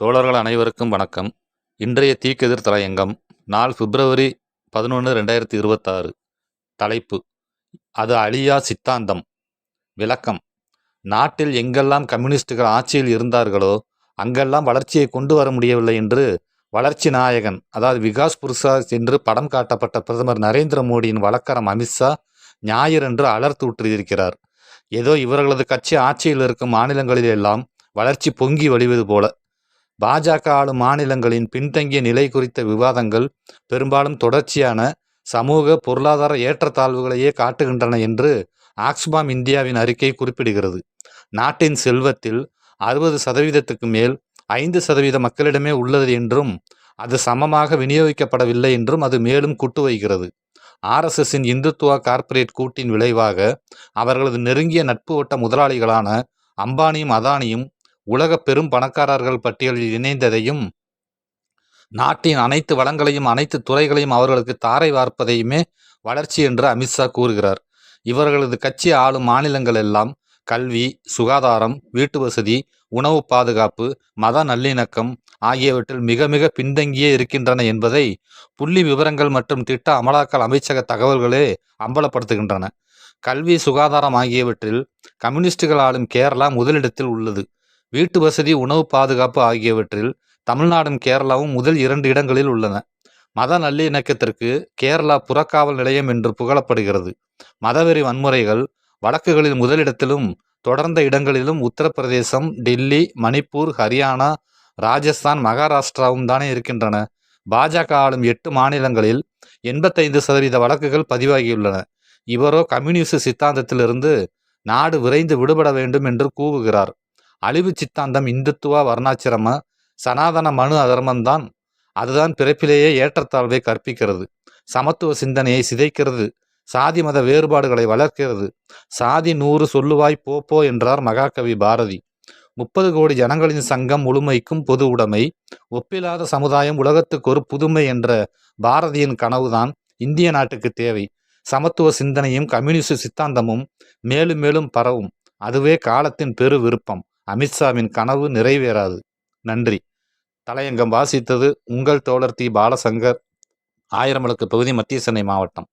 தோழர்கள் அனைவருக்கும் வணக்கம். இன்றைய தீக்கெதிர் தலையங்கம் நாள் பிப்ரவரி பதினொன்று ரெண்டாயிரத்தி இருபத்தாறு. தலைப்பு அது அழியா சித்தாந்தம். விளக்கம் நாட்டில் எங்கெல்லாம் கம்யூனிஸ்டுகள் ஆட்சியில் இருந்தார்களோ அங்கெல்லாம் வளர்ச்சியை கொண்டு வர முடியவில்லை என்று வளர்ச்சி நாயகன் அதாவது விகாஸ் புருஷா என்று படம் காட்டப்பட்ட பிரதமர் நரேந்திர மோடியின் வழக்கரம் அமித்ஷா ஞாயிறன்று விட்டிருக்கிறார் ஏதோ இவர்களது கட்சி ஆட்சியில் இருக்கும் மாநிலங்களில் எல்லாம் வளர்ச்சி பொங்கி வழிவது போல பாஜக ஆளும் மாநிலங்களின் பின்தங்கிய நிலை குறித்த விவாதங்கள் பெரும்பாலும் தொடர்ச்சியான சமூக பொருளாதார ஏற்றத்தாழ்வுகளையே காட்டுகின்றன என்று ஆக்ஸ்பாம் இந்தியாவின் அறிக்கை குறிப்பிடுகிறது. நாட்டின் செல்வத்தில் அறுபது சதவீதத்துக்கு மேல் ஐந்து சதவீத மக்களிடமே உள்ளது என்றும் அது சமமாக விநியோகிக்கப்படவில்லை என்றும் அது மேலும் கூட்டு வைக்கிறது ஆர்எஸ்எஸ்ஸின் இந்துத்துவா கார்ப்பரேட் கூட்டின் விளைவாக அவர்களது நெருங்கிய நட்பு வட்ட முதலாளிகளான அம்பானியும் அதானியும் உலக பெரும் பணக்காரர்கள் பட்டியலில் இணைந்ததையும் நாட்டின் அனைத்து வளங்களையும் அனைத்து துறைகளையும் அவர்களுக்கு தாரை வார்ப்பதையுமே வளர்ச்சி என்று அமித்ஷா கூறுகிறார். இவர்களது கட்சி ஆளும் மாநிலங்கள் எல்லாம் கல்வி சுகாதாரம் வீட்டு வசதி உணவு பாதுகாப்பு மத நல்லிணக்கம் ஆகியவற்றில் மிக மிக பின்தங்கியே இருக்கின்றன என்பதை புள்ளி விவரங்கள் மற்றும் திட்ட அமலாக்கல் அமைச்சக தகவல்களே அம்பலப்படுத்துகின்றன. கல்வி சுகாதாரம் ஆகியவற்றில் கம்யூனிஸ்டுகள் ஆளும் கேரளா முதலிடத்தில் உள்ளது. வீட்டு வசதி உணவு பாதுகாப்பு ஆகியவற்றில் தமிழ்நாடும் கேரளாவும் முதல் இரண்டு இடங்களில் உள்ளன. மத நல்லிணக்கத்திற்கு கேரளா புறக்காவல் நிலையம் என்று புகழப்படுகிறது. மதவெறி வன்முறைகள் வழக்குகளில் முதலிடத்திலும் தொடர்ந்த இடங்களிலும் உத்தரப்பிரதேசம் டெல்லி மணிப்பூர் ஹரியானா ராஜஸ்தான் மகாராஷ்டிராவும் தானே இருக்கின்றன. பாஜக ஆளும் எட்டு மாநிலங்களில் எண்பத்தைந்து சதவீத வழக்குகள் பதிவாகியுள்ளன. இவரோ கம்யூனிஸ்ட் சித்தாந்தத்திலிருந்து நாடு விரைந்து விடுபட வேண்டும் என்று கூவுகிறார். அழிவு சித்தாந்தம் இந்துத்துவ வர்ணாச்சிரம சனாதன மனு அதர்மம்தான். அதுதான் பிறப்பிலேயே ஏற்றத்தாழ்வை கற்பிக்கிறது. சமத்துவ சிந்தனையை சிதைக்கிறது. சாதி மத வேறுபாடுகளை வளர்க்கிறது. சாதி நூறு சொல்லுவாய் போப்போ என்றார் மகாகவி பாரதி. முப்பது கோடி ஜனங்களின் சங்கம் முழுமைக்கும் பொது உடைமை. ஒப்பில்லாத சமுதாயம் உலகத்துக்கு ஒரு புதுமை என்ற பாரதியின் கனவுதான் இந்திய நாட்டுக்கு தேவை. சமத்துவ சிந்தனையும் கம்யூனிஸ்ட் சித்தாந்தமும் மேலும் மேலும் பரவும். அதுவே காலத்தின் பெரு விருப்பம். அமித்ஷாவின் கனவு நிறைவேறாது. நன்றி. தலையங்கம் வாசித்தது உங்கள் தோழர் தி பாலசங்கர். ஆயிரமலுக்கு பகுதி மத்திய சென்னை மாவட்டம்.